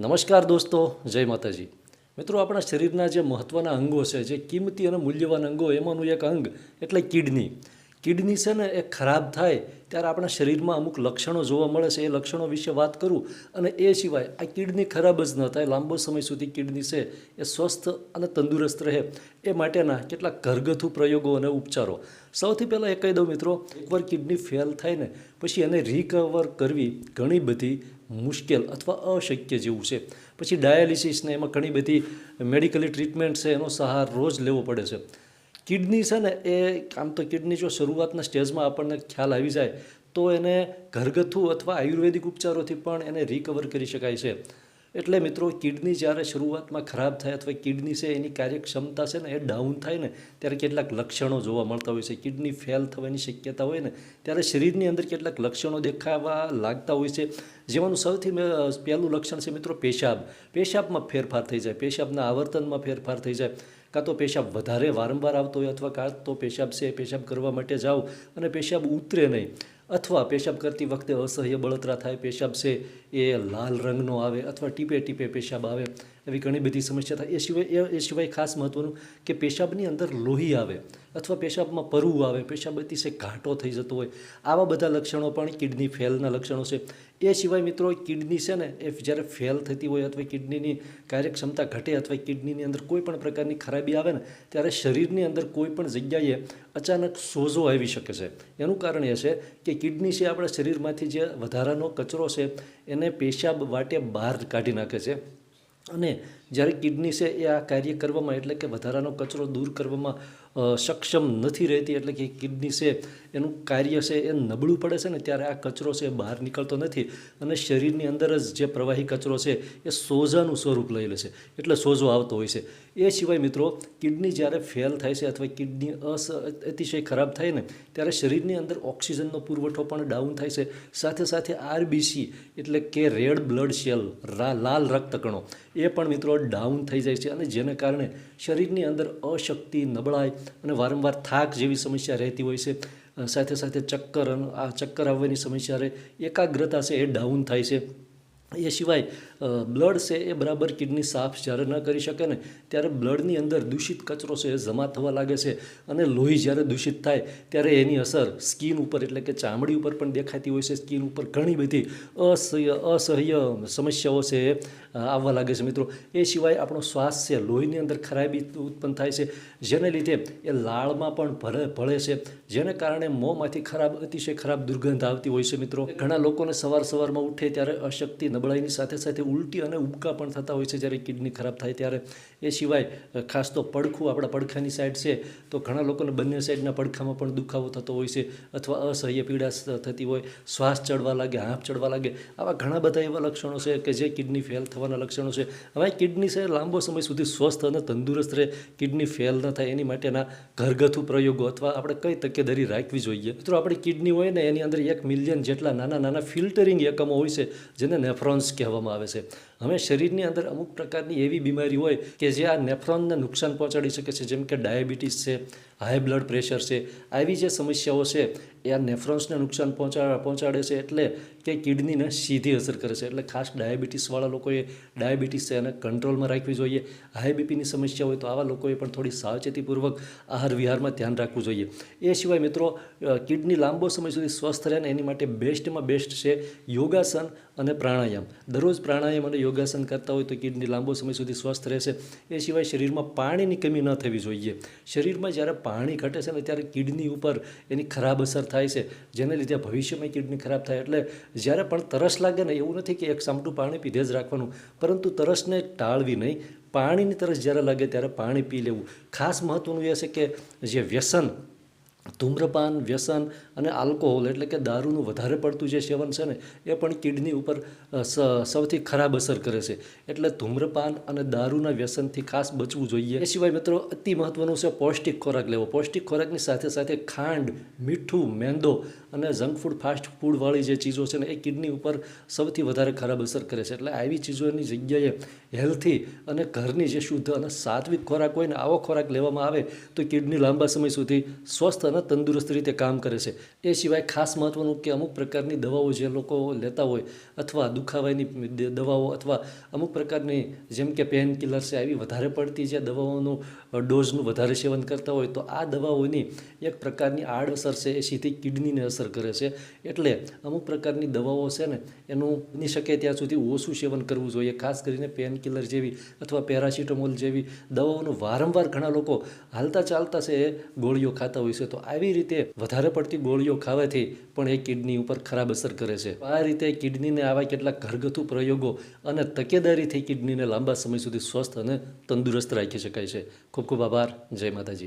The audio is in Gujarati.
નમસ્કાર દોસ્તો, જય માતાજી. મિત્રો, આપણા શરીરના જે મહત્ત્વના અંગો છે, જે કિંમતી અને મૂલ્યવાન અંગો, એમાંનું એક અંગ એટલે કિડની. કિડની છે ને એ ખરાબ થાય ત્યારે આપણા શરીરમાં અમુક લક્ષણો જોવા મળે છે. એ લક્ષણો વિશે વાત કરું અને એ સિવાય આ કિડની ખરાબ જ ન થાય. લાંબો સમય સુધી કિડની છે એ સ્વસ્થ અને તંદુરસ્ત રહે. એ માટેના કેટલાક ઘરગથ્થુ પ્રયોગો અને ઉપચારો. સૌથી પહેલાં એ કહી દઉં મિત્રો, એકવાર કિડની ફેલ થાય ને, પછી એને રિકવર કરવી ઘણી બધી મુશ્કેલ અથવા અશક્ય જેવું છે. પછી ડાયાલિસિસને એમાં ઘણી બધી મેડિકલી ટ્રીટમેન્ટ છે, એનો સહાર રોજ લેવો પડે છે. કિડની છે ને એ આમ તો કિડની જો શરૂઆતના સ્ટેજમાં આપણને ખ્યાલ આવી જાય, તો એને ઘરગથ્થુ અથવા આયુર્વેદિક ઉપચારોથી પણ એને રિકવર કરી શકાય છે. એટલે મિત્રો, કિડની જ્યારે શરૂઆતમાં ખરાબ થાય અથવા કિડની છે એની કાર્યક્ષમતા છે ને એ ડાઉન થાય ને, ત્યારે કેટલાક લક્ષણો જોવા મળતા હોય છે. કિડની ફેલ થવાની શક્યતા હોય ને, ત્યારે શરીરની અંદર કેટલાક લક્ષણો દેખાવા લાગતા હોય છે. જેમાંનું સૌથી પહેલું લક્ષણ છે મિત્રો, પેશાબ. પેશાબમાં ફેરફાર થઈ જાય. પેશાબના આવર્તનમાં ફેરફાર થઈ જાય. કાં તો પેશાબ વધારે વારંવાર આવતો હોય અથવા કાં તો પેશાબ છે પેશાબ કરવા માટે જાઓ અને પેશાબ ઉતરે નહીં. અથવા પેશાબ કરતી વખતે અસહ્ય બળતરા થાય, પેશાબ છે એ લાલ રંગનો આવે અથવા ટીપે ટીપે પેશાબ આવે, એવી ઘણી બધી સમસ્યા થાય. એ સિવાય એ સિવાય ખાસ મહત્ત્વનું કે પેશાબની અંદર લોહી આવે. અથવા પેશાબમાં પરવું આવે, પેશાબ અતિશય ઘાટો થઈ જતો હોય, આવા બધા લક્ષણો પણ કિડની ફેલના લક્ષણો છે. એ સિવાય મિત્રો, કિડની છે ને, એ જ્યારે ફેલ થતી હોય અથવા કિડનીની કાર્યક્ષમતા ઘટે અથવા કિડનીની અંદર કોઈ પણ પ્રકારની ખરાબી આવે ને, ત્યારે શરીરની અંદર કોઈ પણ જગ્યાએ અચાનક સોજો આવી શકે છે. એનું કારણ એ છે કે કિડની છે આપણા શરીરમાંથી જે વધારાનો કચરો છે, એને પેશાબ વાટે બહાર કાઢી નાખે છે. અને જ્યારે કિડની છે એ આ કાર્ય કરવામાં એટલે કે વધારાનો કચરો દૂર કરવામાં સક્ષમ નથી રહેતી એટલે કે કિડની છે, એનું કાર્ય છે એ નબળું પડે છે ને ત્યારે આ કચરો છે બહાર નીકળતો નથી અને શરીરની અંદર જ જે પ્રવાહી કચરો છે એ સોજાનું સ્વરૂપ લઈ લે છે. એટલે સોજો આવતો હોય છે. એ સિવાય મિત્રો, કિડની જ્યારે ફેલ થાય છે અથવા કિડની અસ અતિશય ખરાબ થાય ને, ત્યારે શરીરની અંદર ઓક્સિજનનો પુરવઠો પણ ડાઉન થાય છે. સાથે સાથે આરબીસી એટલે કે રેડ બ્લડ સેલ લાલ રક્તકણો, એ પણ મિત્રો ડાઉન થઈ જાય છે અને જેને કારણે શરીરની અંદર અશક્તિ નબળાઈ અને વારંવાર થાક જેવી સમસ્યા રહેતી હોય છે. સાથે સાથે ચક્કર આ ચક્કર આવવાની સમસ્યા રહે, એકાગ્રતા છે એ ડાઉન થાય છે. એ સિવાય બ્લડ છે એ બરાબર કિડની સાફ જ્યારે ન કરી શકે ને, ત્યારે બ્લડની અંદર દૂષિત કચરો છે એ જમા થવા લાગે છે અને લોહી જ્યારે દૂષિત થાય, ત્યારે એની અસર સ્કિન ઉપર એટલે કે ચામડી ઉપર પણ દેખાતી હોય છે. સ્કિન ઉપર ઘણી બધી અસહ્ય અસહ્ય સમસ્યાઓ છે એ આવવા લાગે છે મિત્રો. એ સિવાય આપણો શ્વાસ છે લોહીની અંદર ખરાબી ઉત્પન્ન થાય છે. જેને લીધે એ લાળમાં પણ ભરે, ભળે છે. જેને કારણે મોંમાંથી ખરાબ, અતિશય ખરાબ દુર્ગંધ આવતી હોય છે મિત્રો. ઘણા લોકોને સવાર સવારમાં ઉઠે ત્યારે અશક્તિ નબળાઈની સાથે સાથે ઉલટી અને ઉબકા પણ થતા હોય છે જ્યારે કિડની ખરાબ થાય ત્યારે. એ સિવાય ખાસ તો પડખું આપણા પડખાની સાઈડ છે, તો ઘણા લોકોને બંને સાઈડના પડખામાં પણ દુખાવો થતો હોય છે અથવા અસહ્ય પીડા થતી હોય, શ્વાસ ચડવા લાગે, હાંફ ચડવા લાગે, આવા ઘણા બધા એવા લક્ષણો છે કે જે કિડની ફેલ થવાના લક્ષણો છે. હવે કિડની છે લાંબો સમય સુધી સ્વસ્થ અને તંદુરસ્ત રહે, કિડની ફેલ ન થાય એની માટેના ઘરગથ્થુ પ્રયોગો અથવા આપણે કઈ તકેદારી રાખવી જોઈએ. મિત્રો, આપણી કિડની હોય ને એની અંદર એક મિલિયન જેટલા નાના નાના ફિલ્ટરિંગ એકમો હોય છે, જેને નેફ્રોન્સ કહેવામાં આવે છે. હવે શરીરની અંદર અમુક પ્રકારની એવી બીમારી હોય કે જે આ નેફ્રોનને નુકસાન પહોંચાડી શકે છે, જેમ કે ડાયાબિટીસ છે, હાઈ બ્લડ પ્રેશર છે, આવી જે સમસ્યાઓ છે એ આ નેફ્રોન્સને નુકસાન પહોંચાડ, પહોંચાડે છે એટલે કે કિડનીને સીધી અસર કરે છે. એટલે ખાસ ડાયાબિટીસવાળા લોકોએ ડાયાબિટીસ છે એને કંટ્રોલમાં રાખવી જોઈએ. હાઈ બીપીની સમસ્યા હોય તો આવા લોકોએ પણ થોડી સાવચેતીપૂર્વક આહાર વિહારમાં ધ્યાન રાખવું જોઈએ. એ સિવાય મિત્રો કિડની લાંબો સમય સુધી સ્વસ્થ રહે ને એની માટે બેસ્ટમાં બેસ્ટ છે યોગાસન અને પ્રાણાયામ. દરરોજ પ્રાણાયામ અને યોગાસન કરતા હોય તો કિડની લાંબો સમય સુધી સ્વસ્થ રહેશે. એ સિવાય શરીરમાં પાણીની કમી ન થવી જોઈએ. શરીરમાં જ્યારે પાણી ઘટે છે ને ત્યારે કિડની ઉપર એની ખરાબ અસર થાય છે, જેને લીધે ભવિષ્યમાં કિડની ખરાબ થાય. એટલે જ્યારે પણ તરસ લાગે ને, એવું નથી કે એક સામટું પાણી પીધે જ રાખવાનું, પરંતુ તરસને ટાળવી નહીં. પાણીની તરસ જ્યારે લાગે ત્યારે પાણી પી લેવું. ખાસ મહત્ત્વનું એ છે કે જે વ્યસન ધૂમ્રપાન, વ્યસન અને આલ્કોહોલ એટલે કે દારૂનું વધારે પડતું જે સેવન છે ને, એ પણ કિડની ઉપર સૌથી ખરાબ અસર કરે છે. એટલે ધૂમ્રપાન અને દારૂના વ્યસનથી ખાસ બચવું જોઈએ. એ સિવાય મિત્રો અતિ મહત્ત્વનું છે પૌષ્ટિક ખોરાક લેવો. પૌષ્ટિક ખોરાકની સાથે સાથે ખાંડ, મીઠું, મેંદો અને જંક ફૂડ, ફાસ્ટ ફૂડવાળી જે ચીજો છે ને, એ કિડની ઉપર સૌથી વધારે ખરાબ અસર કરે છે. એટલે આવી ચીજોની જગ્યાએ હેલ્થી અને ઘરની જે શુદ્ધ અને સાત્વિક ખોરાક હોય ને, આવો ખોરાક લેવામાં આવે તો કિડની લાંબા સમય સુધી સ્વસ્થ અને અને તંદુરસ્ત રીતે કામ કરે છે. એ સિવાય ખાસ મહત્ત્વનું કે અમુક પ્રકારની દવાઓ જે લોકો લેતા હોય અથવા દુખાવાની દવાઓ અથવા અમુક પ્રકારની જેમ કે પેન કિલર છે, આવી વધારે પડતી જે દવાઓનું ડોઝનું વધારે સેવન કરતા હોય તો આ દવાઓની એક પ્રકારની આડઅસર છે, એ સીધી કિડનીને અસર કરે છે. એટલે અમુક પ્રકારની દવાઓ છે ને, એનું બની શકે ત્યાં સુધી ઓછું સેવન કરવું જોઈએ. ખાસ કરીને પેન કિલર જેવી અથવા પેરાસિટામોલ જેવી દવાઓનું વારંવાર ઘણા લોકો હાલતા ચાલતા છે એ ગોળીઓ ખાતા હોય છે. તો આવી રીતે વધારે પડતી ગોળીઓ ખાવાથી પણ એ કિડની ઉપર ખરાબ અસર કરે છે. આ રીતે કિડનીને આવા કેટલાક ઘરગથ્થુ પ્રયોગો અને તકેદારીથી કિડનીને લાંબા સમય સુધી સ્વસ્થ અને તંદુરસ્ત રાખી શકાય છે. ખૂબ ખૂબ આભાર. જય માતાજી.